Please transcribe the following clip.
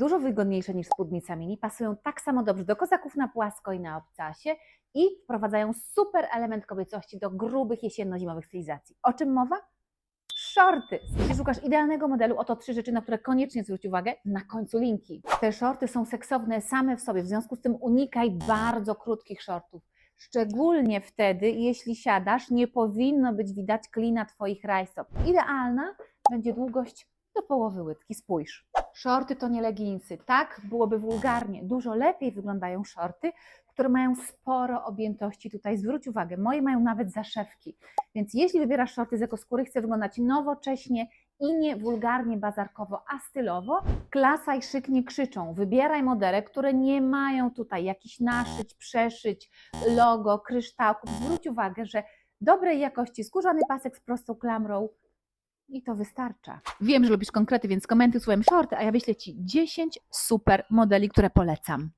dużo wygodniejsze niż spódnica mini, pasują tak samo dobrze do kozaków na płasko i na obcasie i wprowadzają super element kobiecości do grubych jesienno-zimowych stylizacji. O czym mowa? Shorty. Jeśli szukasz idealnego modelu, oto trzy rzeczy, na które koniecznie zwróć uwagę. Na końcu linki. Te shorty są seksowne same w sobie, w związku z tym unikaj bardzo krótkich shortów. Szczególnie wtedy, jeśli siadasz, nie powinno być widać klina Twoich rajstop. Idealna będzie długość do połowy łydki. Spójrz. Shorty to nie leginsy. Tak byłoby wulgarnie. Dużo lepiej wyglądają shorty, które mają sporo objętości. Tutaj zwróć uwagę, moje mają nawet zaszewki. Więc jeśli wybierasz shorty z ekoskóry, chce wyglądać nowocześnie i nie wulgarnie, bazarkowo, a stylowo, klasa i szyk nie krzyczą. Wybieraj modele, które nie mają tutaj jakichś naszyć, przeszyć, logo, kryształków. Zwróć uwagę, że dobrej jakości skórzany pasek z prostą klamrą i to wystarcza. Wiem, że lubisz konkrety, więc komentuj słowem shorty, a ja wyślę Ci 10 super modeli, które polecam.